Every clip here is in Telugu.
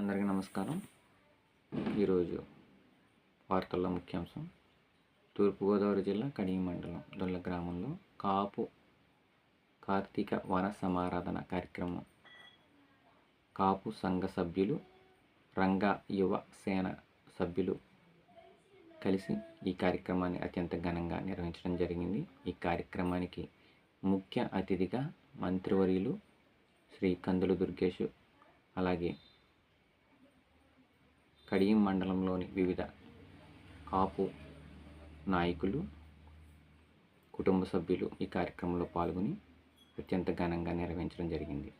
అందరికీ నమస్కారం. ఈరోజు వార్తల్లో ముఖ్యాంశం. తూర్పుగోదావరి జిల్లా కడియం మండలం దొల్ల గ్రామంలో కాపు కార్తీక వన సమారాధన కార్యక్రమం. కాపు సంఘ సభ్యులు రంగ యువ సేన సభ్యులు కలిసి ఈ కార్యక్రమాన్ని అత్యంత ఘనంగా నిర్వహించడం జరిగింది. ఈ కార్యక్రమానికి ముఖ్య అతిథిగా మంత్రివర్యులు శ్రీ కందులు దుర్గేష్ అలాగే కడియం మండలంలోని వివిధ కాపు నాయకులు కుటుంబ సభ్యులు ఈ కార్యక్రమంలో పాల్గొని అత్యంత ఘనంగా నిర్వహించడం జరిగింది.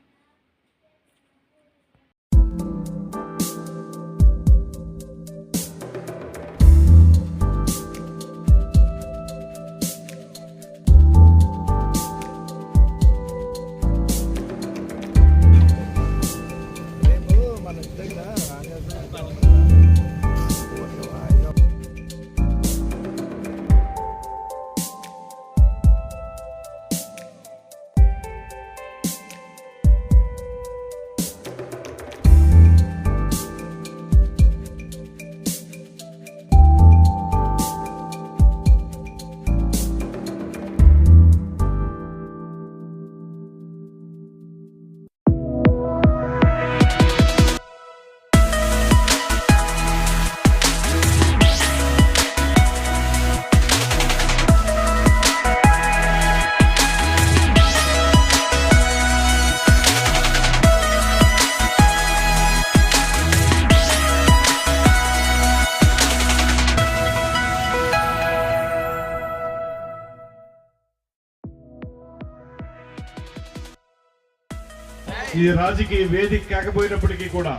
ఈ రాజకీయ వేదిక కాకపోయినప్పటికీ కూడా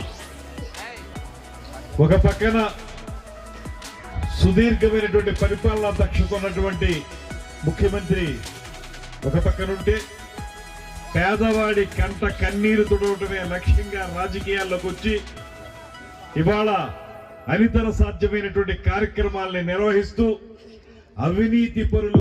ఒక పక్కన సుదీర్ఘమైనటువంటి పరిపాలనా దక్షత ఉన్నటువంటి ముఖ్యమంత్రి ఒక పక్కనుంటే పేదవాడి కంట కన్నీరు తుడవటమే లక్ష్యంగా రాజకీయాల్లోకి వచ్చి ఇవాళ అనితర సాధ్యమైనటువంటి కార్యక్రమాల్ని నిర్వహిస్తూ అవినీతి పరులు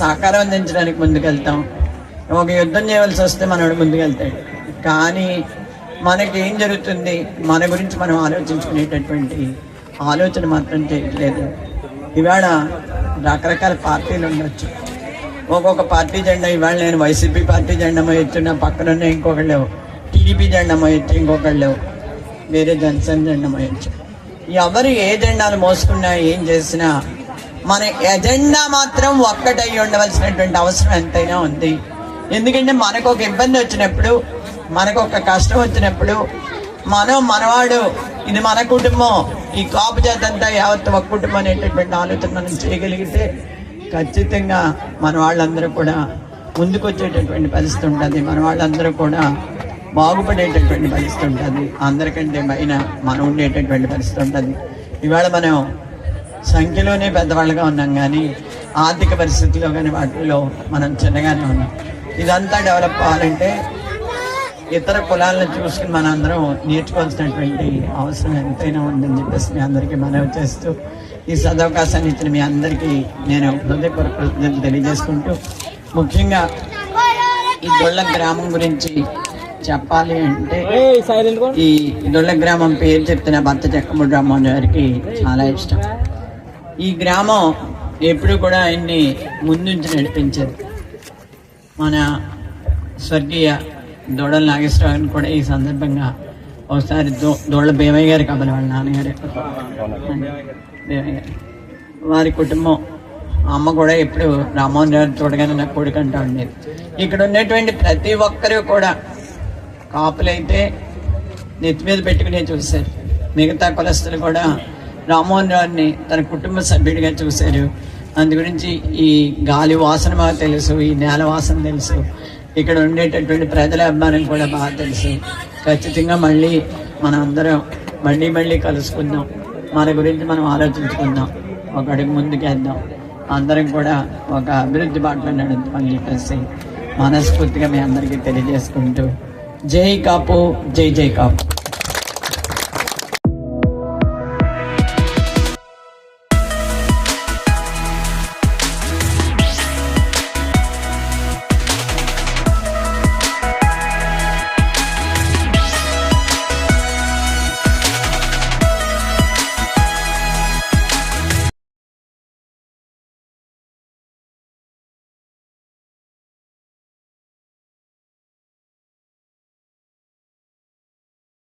సహకారం అందించడానికి ముందుకెళ్తాం. ఒక యుద్ధం చేయవలసి వస్తే మనోడు ముందుకెళ్తాడు. కానీ మనకి ఏం జరుగుతుంది? మన గురించి మనం ఆలోచించుకునేటటువంటి ఆలోచన మాత్రం చేయట్లేదు. ఇవాళ రకరకాల పార్టీలు ఉండొచ్చు. ఒక్కొక్క పార్టీ జెండా ఇవాళ నేను వైసీపీ పార్టీ జెండా మోయొచ్చు పక్కన ఉన్న ఇంకొకళ్ళు టీడీపీ జెండా మోయొచ్చు ఇంకొకళ్ళు వేరే జనసేన జెండా మోయొచ్చు ఎవరు ఏ జెండాలు మోసుకున్నా ఏం చేసినా మన ఎజెండా మాత్రం ఒక్కటై ఉండవలసినటువంటి అవసరం ఎంతైనా ఉంది. ఎందుకంటే మనకు ఒక ఇబ్బంది వచ్చినప్పుడు మనకు ఒక కష్టం వచ్చినప్పుడు మనం మనవాడు ఇది మన కుటుంబం ఈ కాపు చేతంతా యావత్ ఒక కుటుంబం అనేటటువంటి ఆలోచన మనం చేయగలిగితే ఖచ్చితంగా మన వాళ్ళందరూ కూడా ముందుకొచ్చేటటువంటి పరిస్థితి ఉంటుంది. మన వాళ్ళందరూ కూడా బాగుపడేటటువంటి పరిస్థితి ఉంటుంది. అందరికంటే పైన మనం ఉండేటటువంటి పరిస్థితి ఉంటుంది. ఇవాళ మనం సంఖ్యలోనే పెద్దవాళ్ళుగా ఉన్నాం కానీ ఆర్థిక పరిస్థితుల్లో కానీ వాటిల్లో మనం చిన్నగానే ఉన్నాం. ఇదంతా డెవలప్ అవ్వాలంటే ఇతర కులాలను చూసుకుని మన అందరం నేర్చుకోవాల్సినటువంటి అవసరం ఎంతైనా ఉందని చెప్పేసి మీ అందరికీ మనవి చేస్తూ ఈ సదవకాశాన్ని ఇచ్చిన మీ అందరికీ నేను హృదయపూర్వక కృతజ్ఞతలు తెలియజేసుకుంటూ ముఖ్యంగా ఈ దొళ్ళ గ్రామం గురించి చెప్పాలి అంటే ఈ దొళ్ళ గ్రామం పేరు చెప్తే నా భర్త చెక్కమూడి రామ్మోహన్ గారికి చాలా ఇష్టం. ఈ గ్రామం ఎప్పుడు కూడా ఆయన్ని ముందుంచి నడిపించేది. మన స్వర్గీయ దొడల నాగేశ్వరరావుని కూడా ఈ సందర్భంగా ఒకసారి దో దోళ్ళ భీమయ్య గారి కబలి వాళ్ళ నాన్నగారు. భీమయ్య గారు. వారి కుటుంబం అమ్మ కూడా ఎప్పుడు రామ్మోహన్ గారు చూడగానే నాకు కొడుకంటా ఉండేది. ఇక్కడ ఉన్నటువంటి ప్రతి ఒక్కరూ కూడా కాపులైతే నెత్తి మీద పెట్టుకునే చూశారు మిగతా కులస్తులు కూడా రామ్మోహన్ రావుని తన కుటుంబ సభ్యుడిగా చూశారు. అందు గురించి ఈ గాలి వాసన బాగా తెలుసు ఈ నేల వాసన తెలుసు. ఇక్కడ ఉండేటటువంటి ప్రజల అభిమానం కూడా బాగా తెలుసు. ఖచ్చితంగా మళ్ళీ మనం అందరం మళ్ళీ మళ్ళీ కలుసుకుందాం. మన గురించి మనం ఆలోచించుకుందాం. ఒక అడుగు ముందుకేద్దాం. అందరం కూడా ఒక అభివృద్ధి బాటలో నడుద్దామని చెప్పేసి మనస్ఫూర్తిగా మీ అందరికీ తెలియజేసుకుంటూ జై కాపు జై జై కాపు.